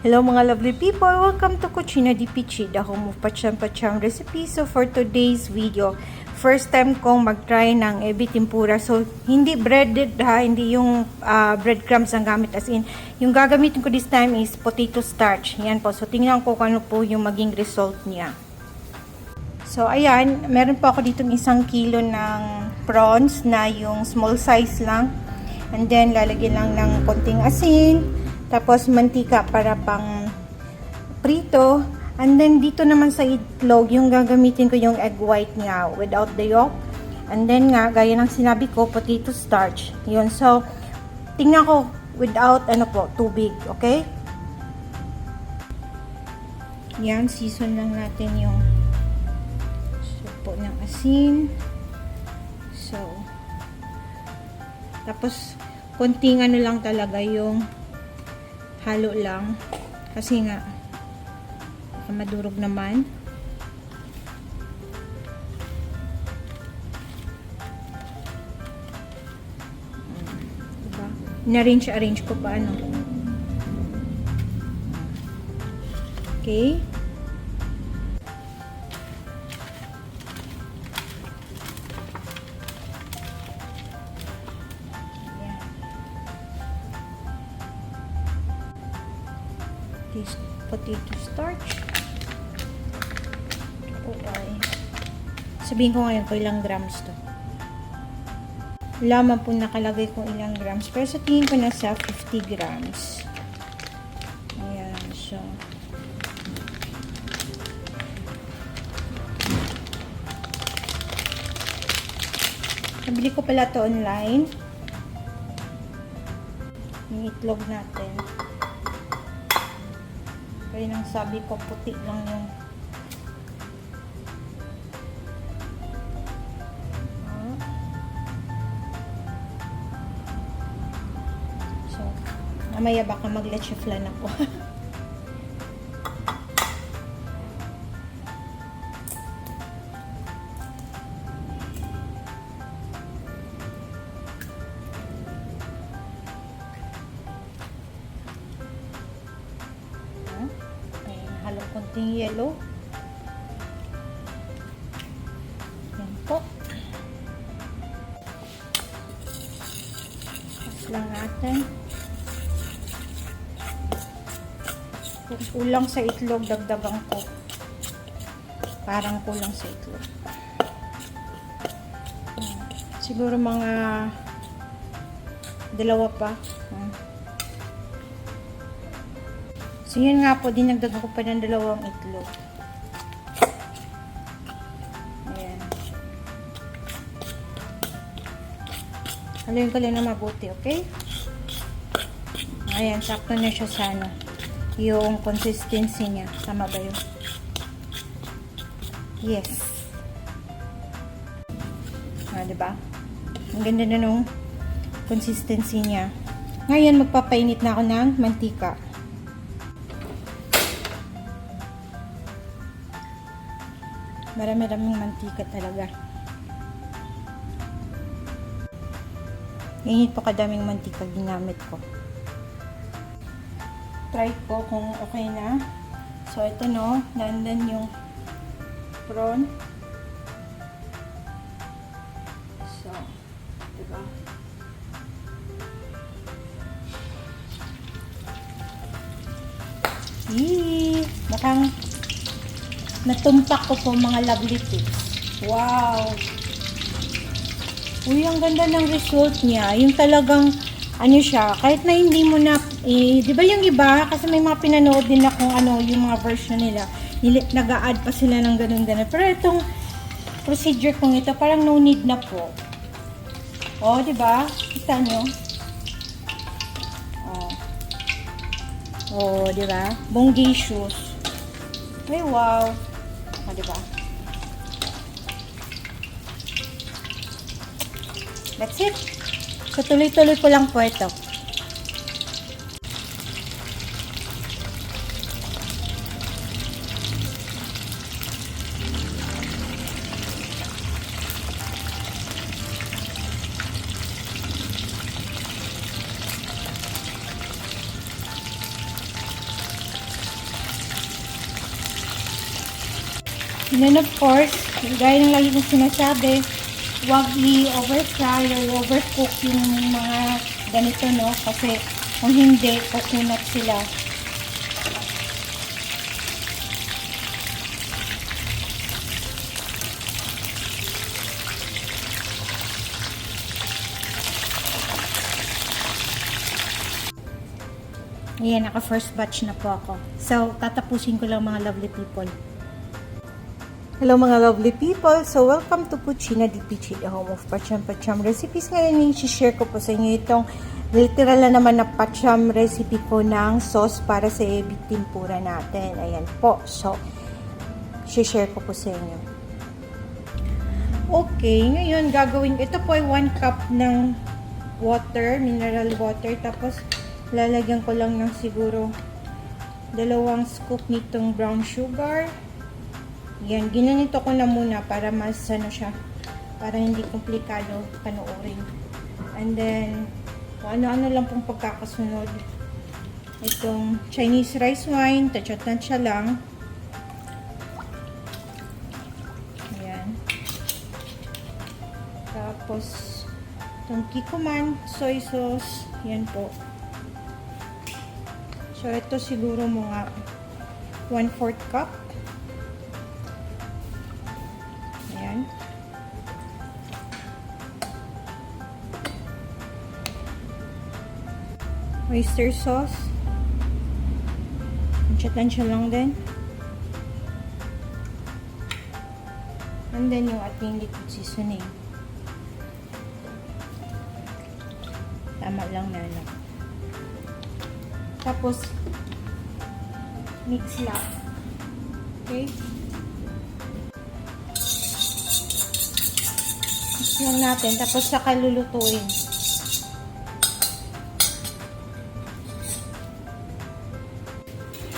Hello mga lovely people! Welcome to Cucina di Pichi, the home of pachang-pachang recipe. So for today's video, first time kong mag-try ng ebi tempura. So hindi breaded ha, hindi yung ah, breadcrumbs ang gamit. As in, yung gagamitin ko this time is potato starch. Yan po. So tingnan ko kung ano po yung maging result niya. So ayan, meron po ako dito isang kilo ng prawns na yung small size lang. And then lalagyan lang ng konting asin, tapos mantika para pang prito. And then dito naman sa itlog, yung gagamitin ko yung egg white nga without the yolk. And then nga, gaya ng sinabi ko, potato starch. Yun. So, tingnan ko without ano po, tubig. Okay? Yan, season lang natin yung supo ng asin. So, tapos, konting ano lang talaga yung halo lang. Kasi nga, madurog naman. Diba? Na-arrange-arrange ko pa ano. Okay. Potato starch. Ito ay sabihin ko ngayon kung ilang grams to. Wala man po nakalagay kung ilang grams. Pero sa tingin ko nasa 50 grams. Ayan, so. Nabili ko pala to online. Yung itlog natin. Kaya nang sabi ko, puti lang yung Ah. Mamaya baka mag-leche flan ako. yellow. Yan po. Tapos lang natin. Kulang sa itlog, dagdagan ko. Parang kulang sa itlog. Siguro mga dalawa pa. So, yun nga po, dinagdagan ko pa ng dalawang itlog. Ayan. Haluin ko lang na mabuti, okay? Ayan, sakto na siya sa ano, yung consistency niya. Tama ba yun? Yes. Ah, diba? Ang ganda na nung consistency niya. Ngayon, magpapainit na ako ng mantika. Marami-raming mantika talaga. Init po kadaming mantika ginamit ko. Try ko kung okay na. So, ito no, nandan yung prawn. So, diba? Yee! Mukhang natumpak ko po mga lovely tips. Wow! Uy, ang ganda ng result niya. Yung talagang, ano siya, kahit na hindi mo na, eh, di ba yung iba, kasi may mga pinanood din akong ano, yung mga version nila, nag-a-add pa sila ng ganun-ganun. Pero itong procedure kong ito, parang no need na po. O, di ba? Kita nyo? O. O, di ba? Bongacious. Ay, wow. O, di ba? That's it. So, tuloy-tuloy ko lang po ito. And then of course, gaya ng lagi kong sinasabi, huwag i-overfry or overcook yung mga ganito, no? Kasi kung hindi, kukunat sila. Ayan, naka first batch na po ako. So, tatapusin ko lang mga lovely people. Hello mga lovely people! So, welcome to Puchina di Pichi, the home of Pacham Pacham recipes. Ngayon, i-share ko po sa inyo itong literal na naman na Pacham recipe ko ng sauce para sa ebi tempura natin. Ayan po. So, share ko po sa inyo. Okay, ngayon gagawin. Ito po ay 1 cup ng water, mineral water. Tapos, lalagyan ko lang ng siguro dalawang scoop nitong brown sugar. Yan, ginanito ko na muna para mas ano siya, para hindi komplikado panoorin. And then, kung ano-ano lang pong pagkakasunod. Itong Chinese rice wine, tansya-tansya lang. Ayan. Tapos, itong kikuman, soy sauce, yan po. So, ito siguro mga 1-4 cup. Oyster sauce. Tansya-tansya lang din. And then yung ating liquid seasoning. Tama lang na lang. Tapos, mix lang. Okay? Mix lang natin. Tapos, saka lulutuin.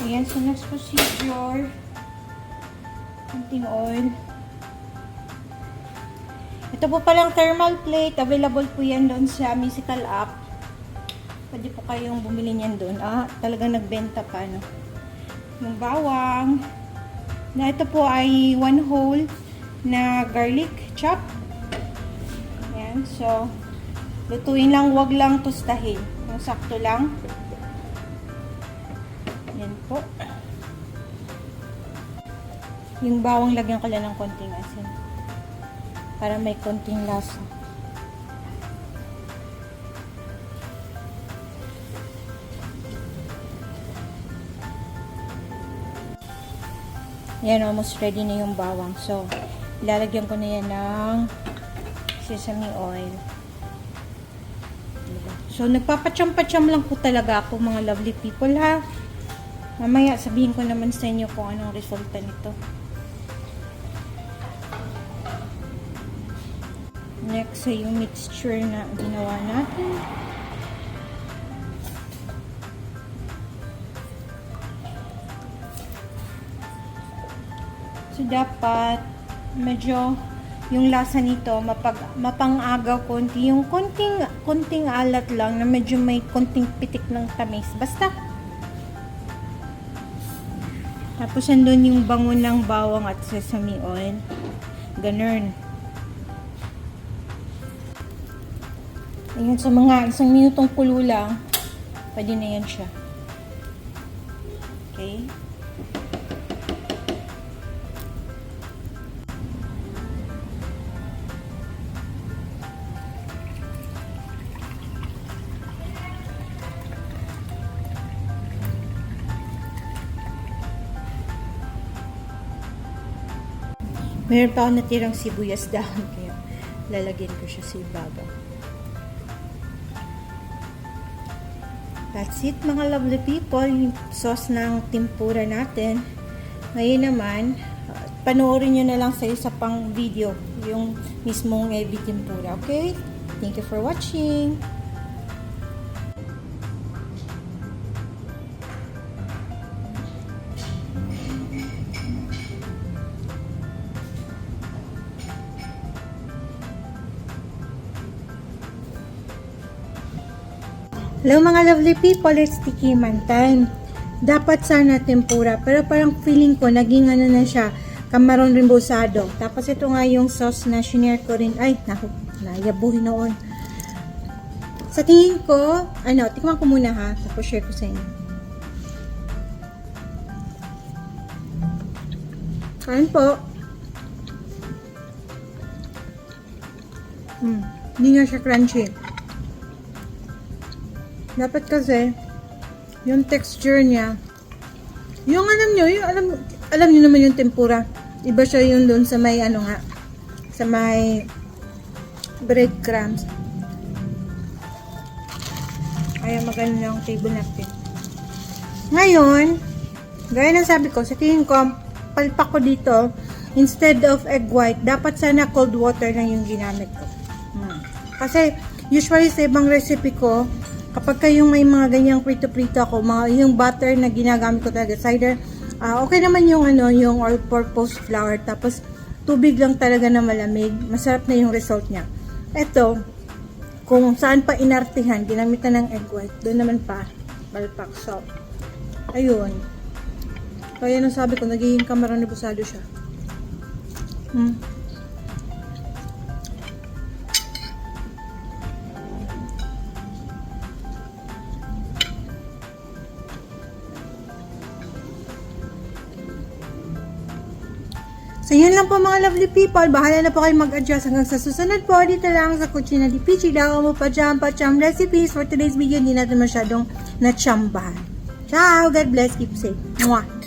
Ayan, so next procedure. Kunting oil. Ito po palang thermal plate. Available po yan doon sa Mystical app. Pwede po kayong bumili niyan doon. Ah, talagang nagbenta pa, no? Yung bawang. Na ito po ay one whole na garlic chop. Ayan, so, lutuin lang, wag lang tustahin. Yung sakto lang. Po. Yung bawang, lagyan ko lang ng konting asin. Para may konting lasa. Yan, almost ready na yung bawang. So, ilalagyan ko na yan ng sesame oil. So, nagpapacham-pacham lang po talaga ako mga lovely people ha. Mamaya sabihin ko naman sa inyo kung anong resulta nito. Next ay yung mixture na ginawa natin. So, dapat medyo yung lasa nito mapag, mapang-agaw konti. Yung konting, konting alat lang na medyo may konting pitik ng tamis. Basta. Tapos, andun yung bango ng bawang at sesame oil. Ganun. Ayan, sa mga isang minutong kulo lang, pwede na yan siya. Okay? Meron pa ako natirang sibuyas dahon kaya lalagyan ko siya sa ibabaw. That's it mga lovely people, yung sauce ng tempura natin. Ngayon naman, panoorin nyo na lang sa isa pang video, yung mismong ebi tempura, okay? Thank you for watching! Hello mga lovely people, it's tikiman time. Dapat sana tempura, pero parang feeling ko naging ano na siya, Camaron rembosado. Tapos ito nga yung sauce na shinare ko rin. Ay, naku, nayabuhin noon. Sa tingin ko, ano, tikman ko muna ha. Tapos share ko sa inyo. Kain po. Hmm, hindi nga siya crunchy. Dapat kasi, yung texture niya, yung alam nyo, yung alam, alam nyo naman yung tempura. Iba siya yung doon sa may ano nga, sa may breadcrumbs. Kaya maganda na yung table napkin. Ngayon, gaya ng sabi ko, sa tingin ko, palpak ko dito, instead of egg white, dapat sana cold water lang yung ginamit ko. Hmm. Kasi, usually sa ibang recipe ko, kapag kayong may mga ganyang prito-prito ako, mga yung butter na ginagamit ko talaga, cider, ah, okay naman yung ano, yung all-purpose flour, tapos tubig lang talaga na malamig, masarap na yung result niya. Ito, kung saan pa inartihan, ginamitan ng egg white, doon naman pa, balpak. So, ayun. Kaya nung sabi ko, nagiging kamarang busado siya. Hmm. So, yun lang po mga lovely people. Bahala na po kayo mag-adjust hanggang sa susunod po. Dito lang sa Cucina di Pichi. Dako mo pa dyan pa cham recipes. For today's video, hindi natin masyadong natsambahan. Ciao! God bless. Keep safe. Mwah!